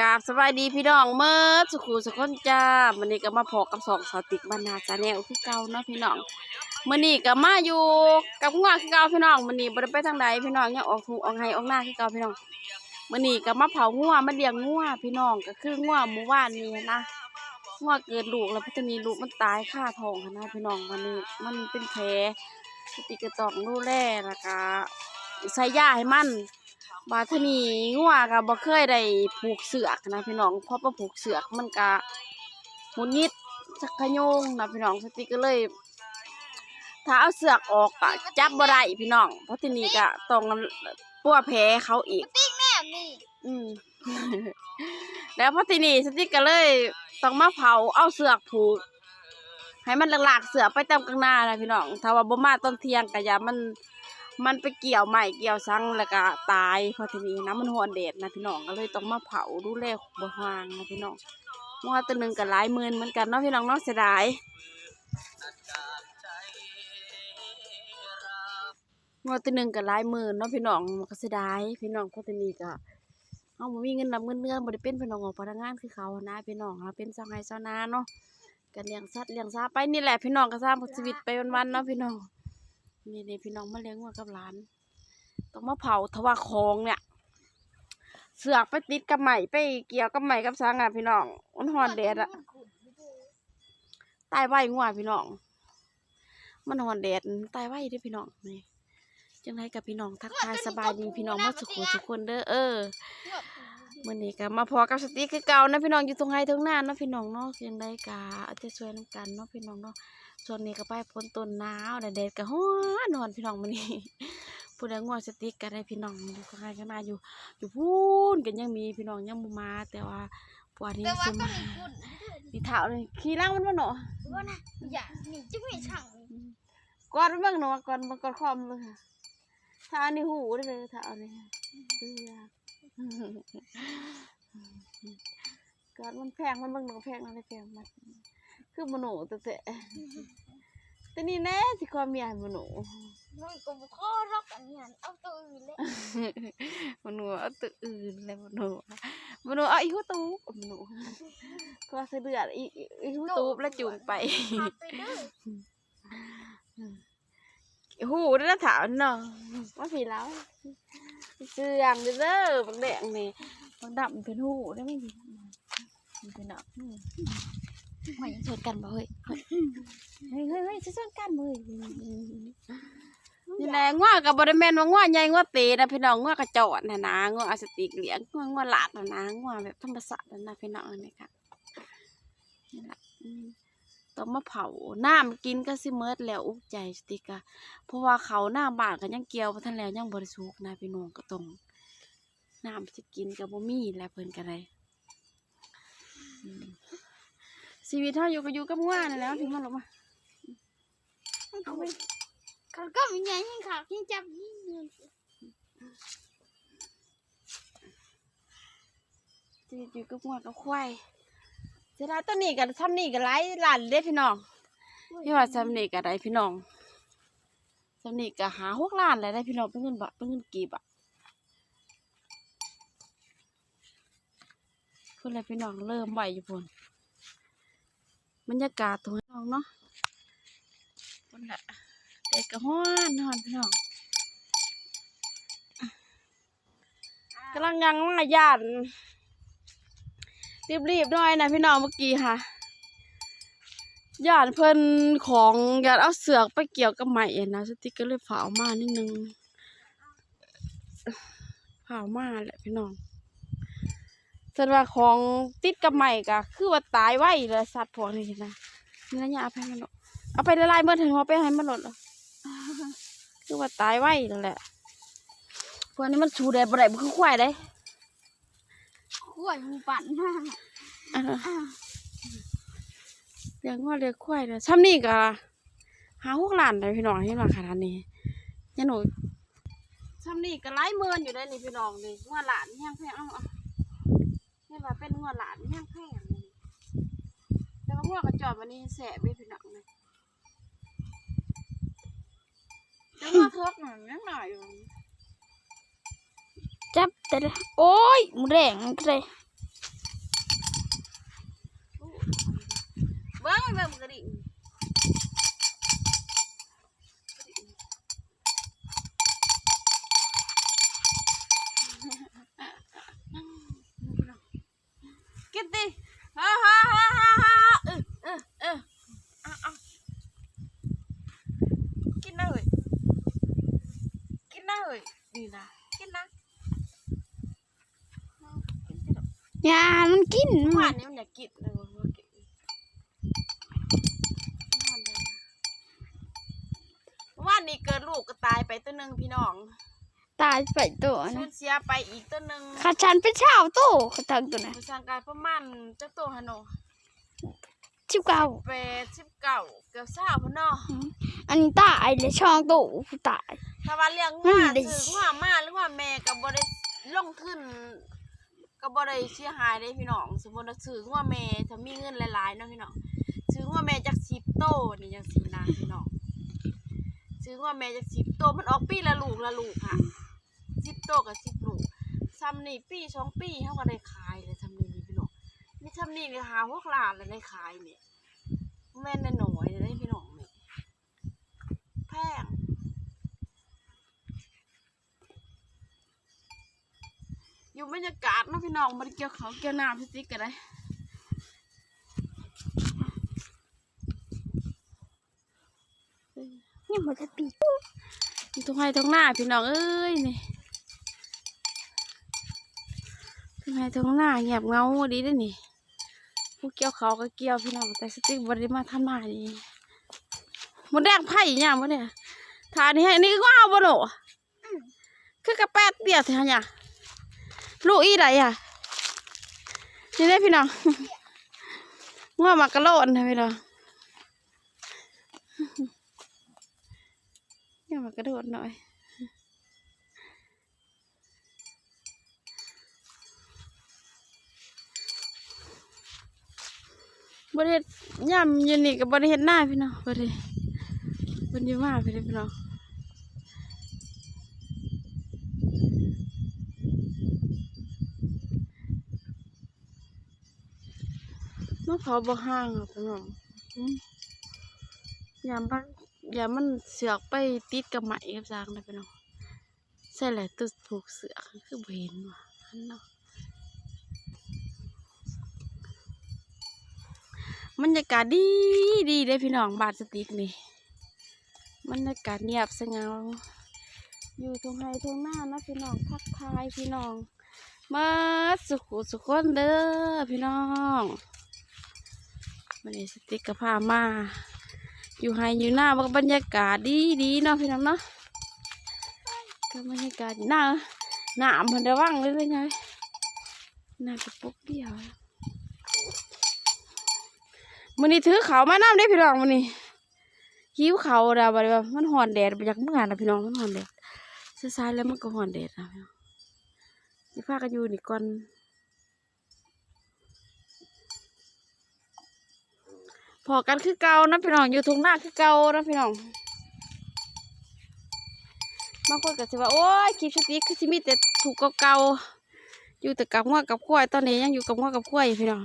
กราบสบายดีพี่น้องเมื่อสุขุสุขคนจ้าวันนี้ก็มาพอกับสองสาวติกบรรณาจาแนวคือเก่าเนาะพี่น้องมื่อนี้ก็มาอยู่กับงวคือเก่าพี่น้องมื่อนี้บ่ได้ไปทางใดพี่น้องยังออกหูออกไห้ออกหน้าคือเก่าพี่น้องมื่อนี้ก็มาเผางัวมาเลี้ยงงัวพี่น้องก็คืองัวหมู่บ้านนี้นะงัวเกิดลูกแล้วพัฒนีลูกมันตายค่าทองนะพี่น้องวันนี้มันเป็นแผลติกก็ต้องดูแลแล้วก็ใส่ยาให้มัน บาทนีงัวก็บ่เคยได้ผูกเสือกนะพี่น้องเพราะว่าผูกเสือกมันก็หงุดหงิดสักขะโยงนะพี่น้องสติก็เลย ถ้าเอาเสือกออกก็จับบ่ได้พี่น้องเพราะทีนี้ก็ต้องปัวแผลเขาอีกแม่นี่อืมแล้วพอทีนี้สติก็เลยต้องมาเผาเอาเสือกผูกให้มันหลากๆเสือกไปตามกลางหน้านะพี่น้องถ้าว่าบ่มาตอนเที่ยงก็อย่ามัน มันไปเกี่ยวใหม่เกี่ยวซังแล้วก็ตายพอทีนี้นะมันหอนแดดนะพี่น้องก็เลยต้องมาเผาดูแลบ่ห่างนะพี่น้องว่าตัวหนึ่งก็หลายหมื่นเหมือนกันเนาะพี่น้องเนาะเสียดายว่าตัวหนึ่งก็หลายหมื่นเนาะพี่น้องมันก็เสียดายพี่น้องพอทีนี้ก็เอาบ่มีเงินนำเงินเดือนบ่ได้เป็นพี่น้องของพนักงานคือเขานะพี่น้องเราเป็นชาวไร่ชานาเนาะก็เลี้ยงสัตว์เลี้ยงซาไปนี่แหละพี่น้องก็สร้างชีวิตไปวันๆเนาะพี่น้อง นี่นี่พี่น้องมาเลี้ยงวัวกับหลาน ต้องมาเผาทว่าคองเนี่ย เสือกไปติดกับไหมไปเกี่ยวกับไหมกับสังอะพี่น้องมันหอนแดดอะตายไว้งัวพี่น้อง มันหอนแดดตายไว้ด้อพี่น้องนี่จังไรกับพี่น้องทักทายสบายดีพี่น้องมาสุขุสุขคนเด้อเออมื่อนี้ก็มาพอกับสติคือเก่านะพี่น้องอยู่ตรงไห้ตรงหน้าเนาะพี่น้องเนาะจังไรกะเอาใจช่วยน้ำกันเนาะพี่น้องเนาะ ส่วนนี้ก็ไปพ้นต้นหนาวแดดก็ฮ้อนอนพี่น้องมื้อนี้ผู้ใดง่วงสติ๊กก็ได้พี่น้องอยู่ข้างในข้างหน้าอยู่ อยู่พูนกันยังมีพี่น้องยังบ่มา แต่ว่าปวดนี้แต่ว่าสิต้มาองพูดนี่เท้าเลยขี่ล่างมันบ่เนาะว่านะอย่าหนีจะไม่ช่างกอดมันเบิ่งเนาะกอดมันกอดคอมนเลยค่ะถ้าอันนี้หูได้เลยถ้าอันนี้เอื้อกอดมันแพงมันเบิ่งเนาะแพงอะไรแพงมัน คือบ่โหนแต่แต่แต่นี่แน่สิความเมียให้บ่โหนน้อยก็บอกข้อรักอันนี้เอาตัวอื่นเลยมันหนูเอาตัวอื่นเลยมันหนูมันหนูเอาอีหูตูบมันหนูก็เสะเดือดอีอีอีหูตูบแล้วจูงไปพาไปเด้อหูได้แล้วถามเนาะว่าผีแล้วเสื่องเด้อเด้อบักแดงนี่บักดำเป็นหูได้ไหมดีมันเป็นหนัก มายังชนกันบ่เฮ้ยเฮ้ยเฮ้ยเฮ้ยชนกันบ่เฮ้ยนี่แหละง่วกับบริแมนว่าง่วใหญ่ง่วเตนะพี่น้องง่วกระจอดนะนะง่วอาสติกเหลียงง่วง่วหลาดนะนะง่วแบบธรรมศาสตร์นะพี่น้องนี่ค่ะนี่แหละต้องมาเผาน้ำกินก็สิเมิดแล้วอุกใจสติกะเพราะว่าเขาหน้าบานก็ยังเกี่ยวบ่ทันแล้วยังบริสุทธิ์นะพี่น้องก็ต้องน้ำสิกินก็บ่มีแล้วเพิ่นก็ได้อืม ชีวิตเฮาอยู่ก็อยู่กับง่วนั่นแหล้วถึงมันลงมาเอาไปเขาก็มีไงยิ่งขายิ่งจับยิ่งเงินชีวิตอยู่กับง่วกับควายเสียดายต้นนี้ก็ทำนี่ก็หลายล้านเด้พี่น้องพี่ว่าทำนี่ก็ได้พี่น้องทำนี่ก็หาหกล้านแล้วได้พี่น้องเป็นเงินบาทเป็นเงินกี่บาทเพื่อนเลยพี่น้องเริ่มไหวอยู่พ่น บรรยากาศตรงนี้น้องเนาะพุ่นแหละเด็กก็ฮ้อนฮ้อนพี่น้องกำลังยังมาย่านรีบๆหน่อยนะพี่น้องเมื่อกี้ค่ะญาติเพิ่นของญาติเอาเสือกไปเกี่ยวกับไหมนะสติกก็เลยเผามานิดนึงเผามาแหละพี่น้อง ส่วนว่าของติดกับไหมก็คือว่าตายไว้เลยสัตว์พวกนี้นะนี่นะอย่าเอาไปให้มันหรอกเอาไปละลายเมื่อถึงเอาไปให้มันหลดหรอกคือว่าตายไว้แล้วแหละพวกนี้มันชูแดดบ่ได้บ่คือควายได้ขั้วมูปั่นอะเลี้ยงว่าเลี้ยงควายเนี่ยซ้ำนี่ก็หาหกล้านเลยพี่น้องที่มาขนาดนี้เนี่ยหนูซ้ำนี่ก็ไล่เมินอยู่ได้นี่พี่น้องนี่งัวหลานแห้งแพงเอาเอานี่ ว่าเป็นงัวหลานย่างแข่งเลยแต่ว่างัวกระจอบวันนี้แสบไปถึงหนักเลยจะมาเทิกหนังยังหน่อยอยู่จับแต่ละโอ้ยมึงแรงเลยเบิ้งไปเบิ้งกระดิ่ง กินดิฮ่าฮ่าฮ่าฮ่าฮ่าเออเออเออเอาเอากินนะเว้ยกินนะเว้ยดีนะกินนะกินสิลูกยามันกินเมื่อวานนี้มันอยากกินเลยว่าว่ากินเมื่อวานเลยเมื่อวานนี้เกิดลูกก็ตายไปตัวหนึ่งพี่น้อง ตายไปตัวสูนะญเสียไปอีกตัวหนึ่งข้าฉันเป็นชาวโตเขาทำตัวนะประสานกายประมาณเจ้าตัวฮะโนชิบเก้าแปดสิบเก้าเกือบเศร้าพ่อเนาะอันนี้ตายเลยช่องโตผู้ตาย ถ้าว่าเลี้ยงอืว่ามได้ถือว่ามาหรือว่าแม่กับบได้ลงทุนกับบได้เสียหายได้พี่น้อง สมมติว่าซื้อว่าแม่ถ้ามีเงินหลายๆเนาะพี่น้องซื้อว่าแม่จากสิบโตนี่ยังสินะพี่น้องซื้อว่าแม่จากสิบโตมันออกปีละลูกละลูกค่ะสิบ โตกับสิบลูกซ้ำนี่ปีสองปีเขาก็ได้ขายเลยซ้ำนี่นี่พี่น้องนี่ซ้ำนี่นี่หาหกลานเลยได้ขายเนี่ยแม่นหน่อยเลยได้พี่น้องเนี่ยแพงอยู่บรรยากาศนะพี่น้องมันเกี่ยวเขาเกี่ยวน้ำพี่ติ๊กกันเลยนี่มันจะปีอยู่ตรงไห้ตรงหน้าพี่น้องเอ้ยนี่ ตรงไห้งหน้าเงียบเงาดีด้วยนี่ผู้เกี่ยวเขาก็เกี่ยวพี่น้องแต่สติ๊กบริมาทำมาดีมดแดงไผ่เนี่ยมดเนี่ยทานนี่ให้นี่ก็เอาบ่หนูคือกระแปดเดียวเท่าเนี่ยลูกอีไรอะนี่ได้พี่น้องง่วงมากระโลนนะพี่น้องง่วงมากระโดดหน่อย บริเฮ็ดย่ำยืนนี่กับบริเฮ็ดหน้าพี่น้องบริบริมาพี่น้องพี่น้องมะพร้าวบ่ห่างหรอพี่น้องอืมยามมันยามมันเสือกไปติดกับไหมกับจางนะพี่น้องใช่แหละตัวผูกเสือกคือเห็นว่ะอันเนาะ บรรยากาศดีดีเลยพี่น้องบาดสติกนี่บรรยากาศเงียบสงบอยู่ตรงไฮตรงหน้านะพี่น้องทักทายพี่น้องมาสุขุสุขคนเด้อพี่น้องวันนี้สติกกับพามาอยู่ไฮอยู่หน้าบรรยากาศดีดีเนาะพี่น้องเนาะก็บรรยากาศหน้าหน้ามันระวังเลยเลยไงหน้ากระปุกเดียว มันนี่ถือเขามาน้ำได้พี่น้องมันนี่หิวเขาวดาบดว่ามันหอนแดดไปจากเมื่อไงนะพี่น้องมันหอนแดดสายแล้วมันก็หอนแดดนะพี่น้องนี่พากันอยู่นี่ก่อนพอกันคือเก่านะพี่น้องอยู่ทุ่งนาคือเก่านะพี่น้องบางคนก็จะว่าโอ้ยคลิปสติกคือสิมีแต่ถูกเก่าๆอยู่แต่กับงัวกับควยตอนนี้ยังอยู่กับงัวกับควายอยพี่น้อง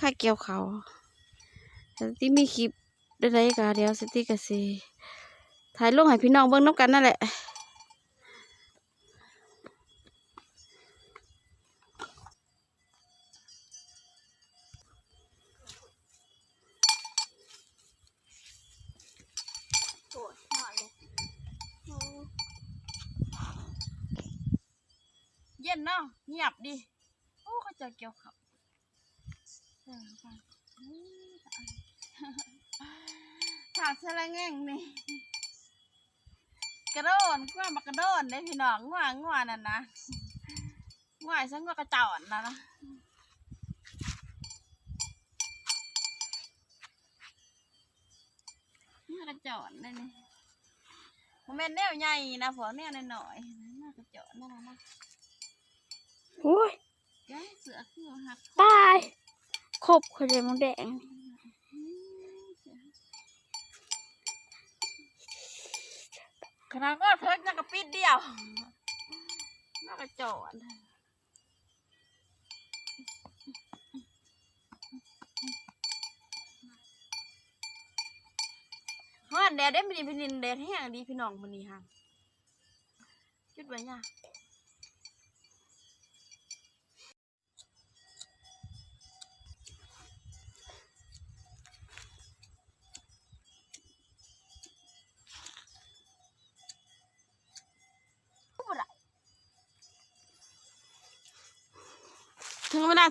ค่าเกี่ยวเขา วสติมีคลิปได้ๆก็เดี๋ยวสติก็สิถ่ายลงให้พี่น้องเบิ่งนำกันนั่นแหละโอ้ยหน่อยเยเย็นเนาะเงียบดิ โอ้เขาจะเกี่ยวเขาวเออ ถาดสละแง่งนี่ กระโดนกว่ามากระโดนได้พี่น้องง่วงง่วนั่นนะง่วงฉันก็กระจอนแล้วนะง่วงกระจอนได้นี่มันเป็นแนวใหญ่นะพอแนวน้อยๆน่ากระจอนนั่นนะนะโอ้ยแกเสือคือหักตายครบคนเลยมงแดง ขนาดก็เพิ่งนักระปิดเดียวนักระจอดฮอดแดดได้ไม่ดีพี่นินแดดแห้งดีพี่น้องมันนี่ค่ะจุดไว้เนี่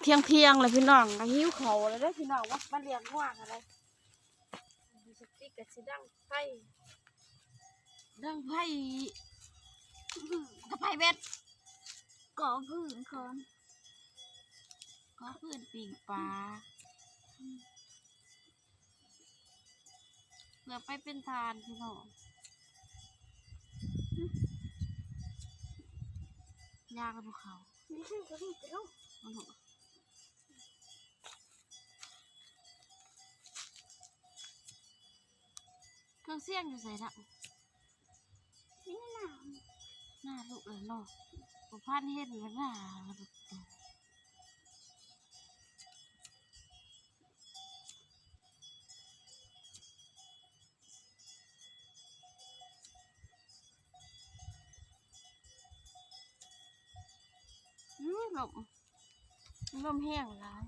เที่ยงเที่ยงเลยพี่น้องก็หิ้วเขาวแล้วได้พี่น้องว่ามาเลี้ยงง่วงอะไรดูสติกับสิดังไฟดังไฟกับไฟเบ็ดก่อพื้นกอนก็เพื่อนปิ่งปลาเพื่อไปเป็นทานพี่น้องยากกับพวกเขา เครื่องเสียงอยู่ใส่ละไม่หนาวหน้าลูกเลยเนาะผมพันเห็นมันหน้าระเบิดตัวอืมลมลมแห้งแล้ว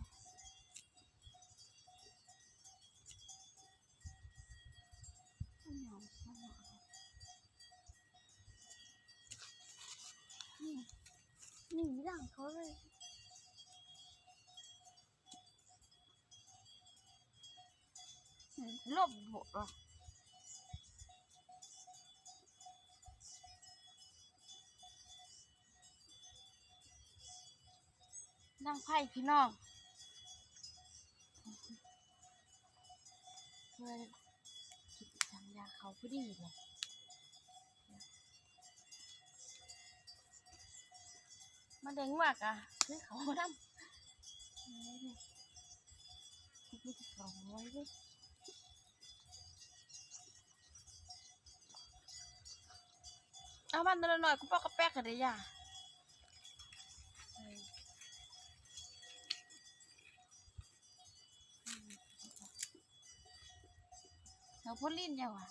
ลมหมดว่ะนั่งไพ่พี่น้องเพื่อกินสัญญาเขาพอดีเลยมาเด้งมากอะซื้อเขาดำนี่จะสองร้อยด้วย เอามันหน่อยๆกูปอกกระแป๊กกันเลยย่าเราพ่นลิ้นยังวะ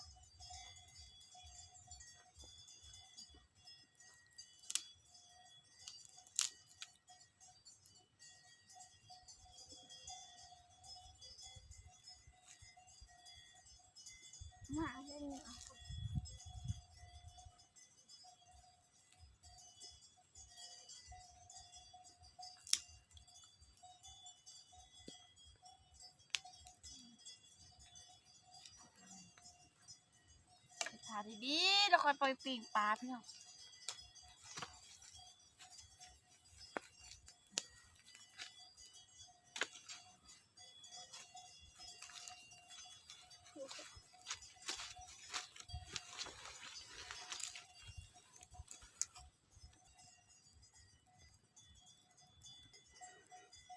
ดีๆแล้วค่อยปล่อยปีกปลาพี่น้อง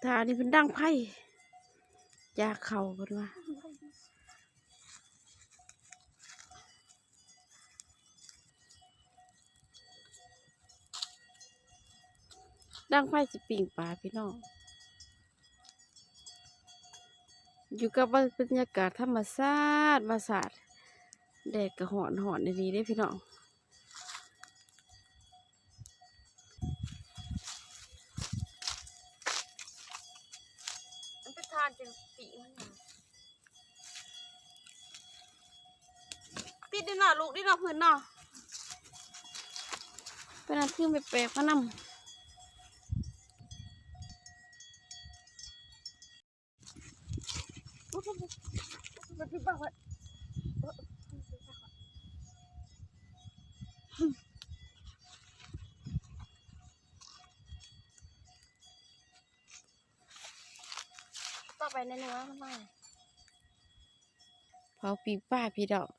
ตานี่เป็นดังไพ่ยาเข่าเป็นว่า ดังไพ่สิปิ่งปลาพี่น้อง อยู่กับบรรยากาศธรรมชาติมาศาสตร์แดดกระหอนหอนดีๆได้อพี่น้องมันไปทานจนปีมันเนี่ยติดดิหน่อลูกดิหน่อพื้นหน่อเป็นอันที่ไม่แปลกพะนำ ต่อไปในเนื้อมันไม่เผาปีกป้าพี่ดอก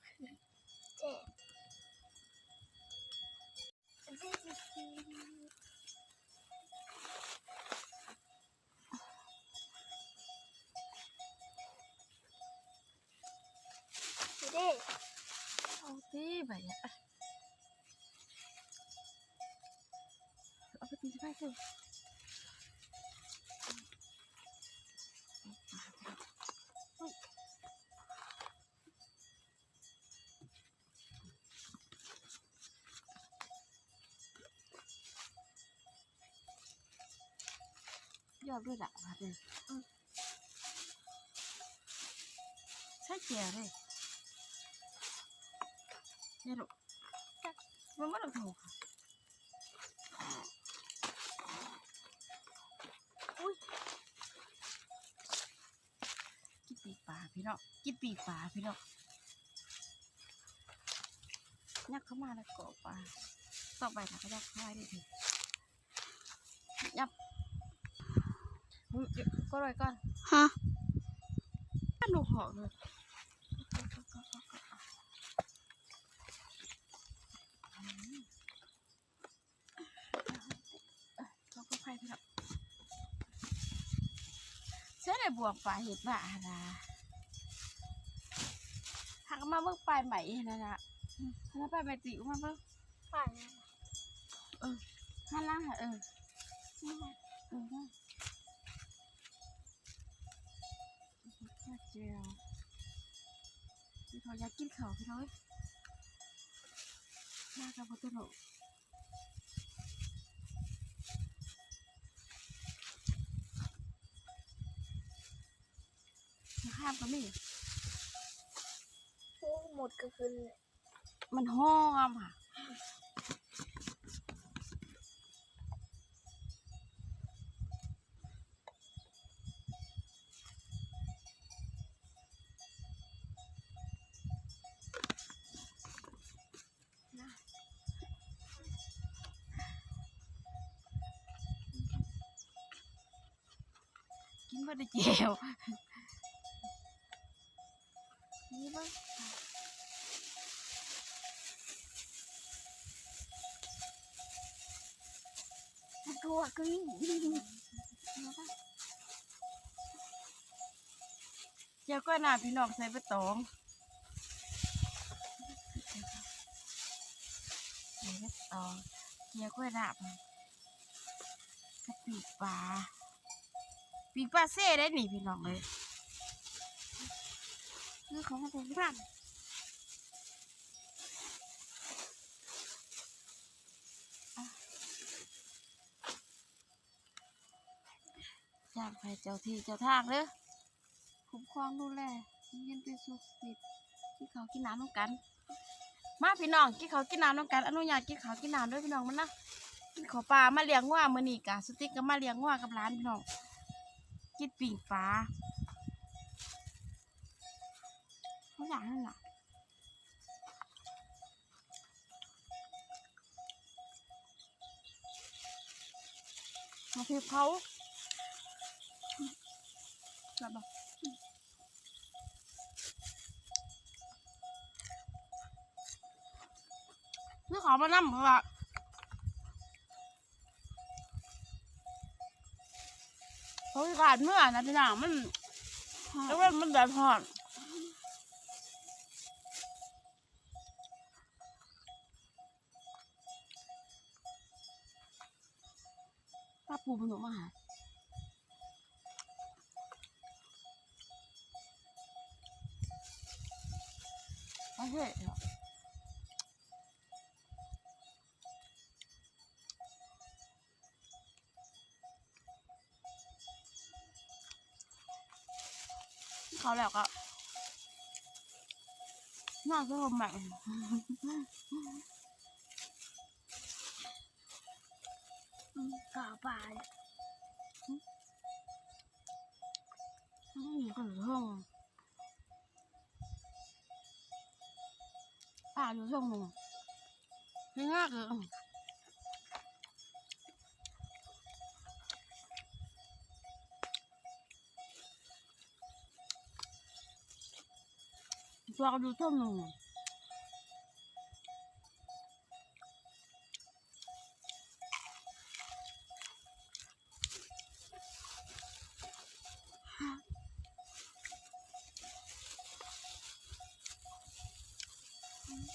đi Không tí vậy ạ. Ở cái tí phải chứ Giờ đưa lại vào đây. Ừ. Sách chè đây. ายสิยอดด้วยละบาดเลยใช่แก่เลยเนี่ยลูกมันไม่ต้องถูกค่ะอุ้ยกินปีกปลาพี่น้องกินปีกปลาพี่น้องยักเข้ามาแล้วเกาะปลาต่อไปนะก็ยักเข้าไปดิทียับอุ๊ยเดี๋ยวก็เลยก่อนฮะหนูหอเลยเขาก็ไปพี่น้องเชื่อใน บวกปลาเห็ดบ้าอะไรหักมาเบิ่งปลายใหม่นั่นน่ะถ้าปลายใหม่ติวมาเบิ่งผ่านห้าล่างค่ะเออนี่แหละเออได้ข้าวเจียวพี่เขาอยากกินข้าวพี่น้อยมากับพ่อตัวหนู ข้ามกันนี่โอ้หมดก็คือเลยมันห้องอะกินบ่ได้เจียว ก็ยิ่งเจียก็น่าพี่น้องใส่ใบตองใส่ใบตองเจียก็น่ากะปิปลาปีปลาเซ่ได้หนิพี่น้องเลยคือของมันเป็นร่าง จ้างไปเจ้าที่เจ้าทางเด้อคุ้มครองดูแลเย็นเป็นสุขสิกินข้าวกินน้ำน้ำกัน มาพี่น้องกินข้าวกินน้ำน้ำกันอนุญาตกินข้าวกินน้ำด้วยพี่น้องมันนะกินข้าวปลามาเลี้ยงว่ามือนี้กะสติ๊กก็มาเลี้ยงว่ากับร้านพี่น้องกินปิ่งปลาเขาอยากนั่นน่ะมาพี่เขา แบบบอกนี่ขอมานั่งเพราะว่าเขาขาดเมื่อนะพี่นางมันแล้วมันมันแบบหอนป้าปูมันหนูมาหา น่าจะทำใหม่ก่อป่าเลยอืมก็ห้องป่าอยู่ช่องหนึ่งง่ายเลย ตัวก็อยู่ช่องหนึ่ง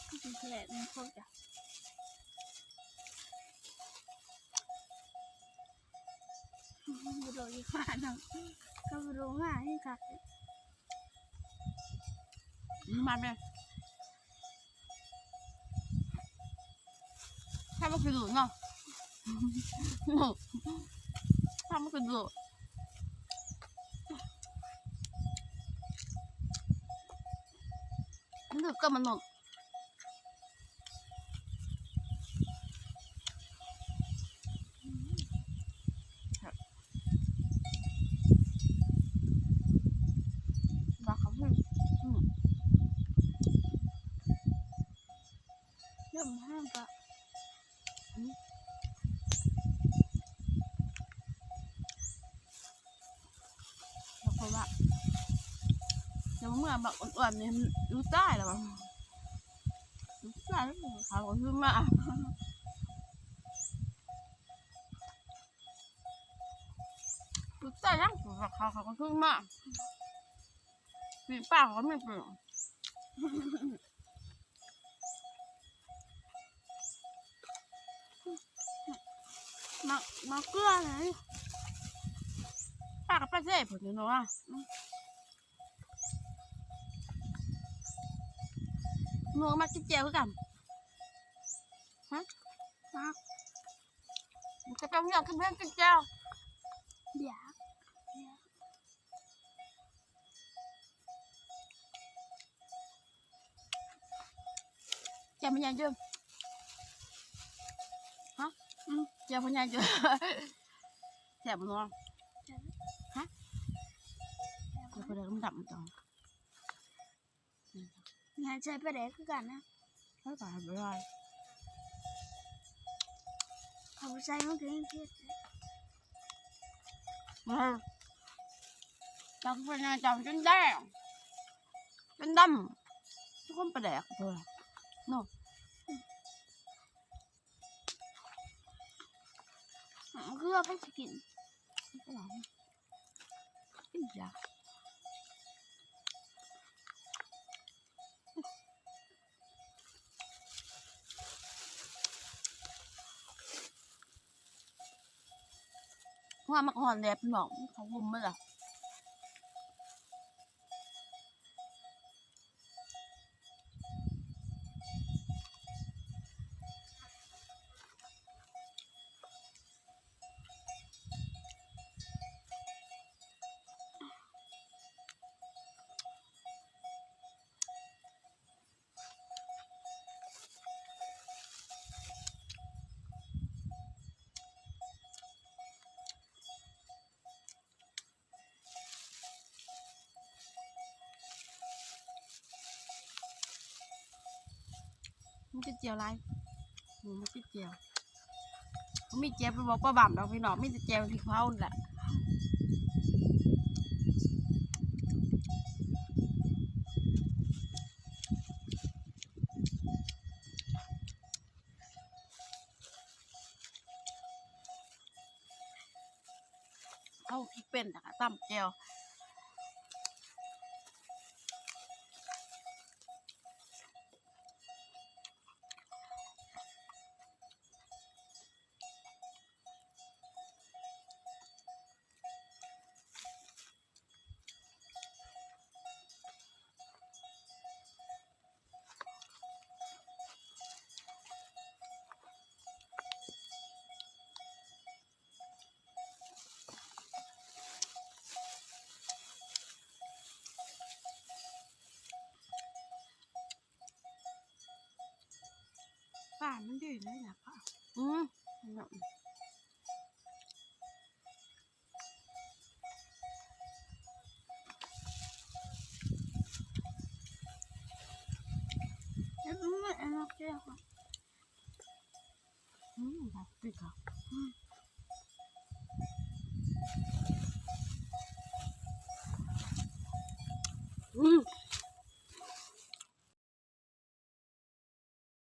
ก็เป็นแผลมันครบจ้ะบุโรอีกว่าน้องก็บุโรง่ายให้ครับ มันไหมถ้าม่นกระโดดเนาะถ้ามันกระโดดนึกก็มันหนก เดี๋ยวเมื่อบักอ้วนๆเนี่ยมันรู้ใต้แล้วมั้งรู้ใต้แล้วเขาก็ขึ้นมารู้ใต้ยังเขาเขาก็ขึ้นมาปีป้าเขาไม่เปลี่ยนมามาเกลือเลยป้ากับป้าเซ่ผมเนาะ ว่าหนูมากินเจียวคือกันฮะมามันจะต้องอยากกินเพื่อนกินเจียว เดี๋ยว เจียวมันยั งยืมฮะอืมเจียวมันยังยืมแซ่บบ่เนาะฮะเดี๋ยวพอเดี๋ยวมันดับมันต่องานใจไปไหนคือกันนะไม่ป่าไม่ได้เขาใจมันคือเพี้ยมาจับเป็นไงจับจนแดงจนดำทุกคนไปแดกเลยเนาะเกลือไปสกินไม่หลังกินยา ว่ามักหอนแดดหนองเขาหุ่มมั้ยล่ะ มันจะเจียวไรหมูมันจะเจียวเขามีเจียวไปบอกป้าบ่ำเราพี่น้องมีแต่เจียวพริกเผาแหละเอาพริกเป็นนะคะตั้มเจียว ป่ามันดีเลยนะป่าอืมแล้วมันไม่เอาเกลือค่ะอืมแบบปิดอะ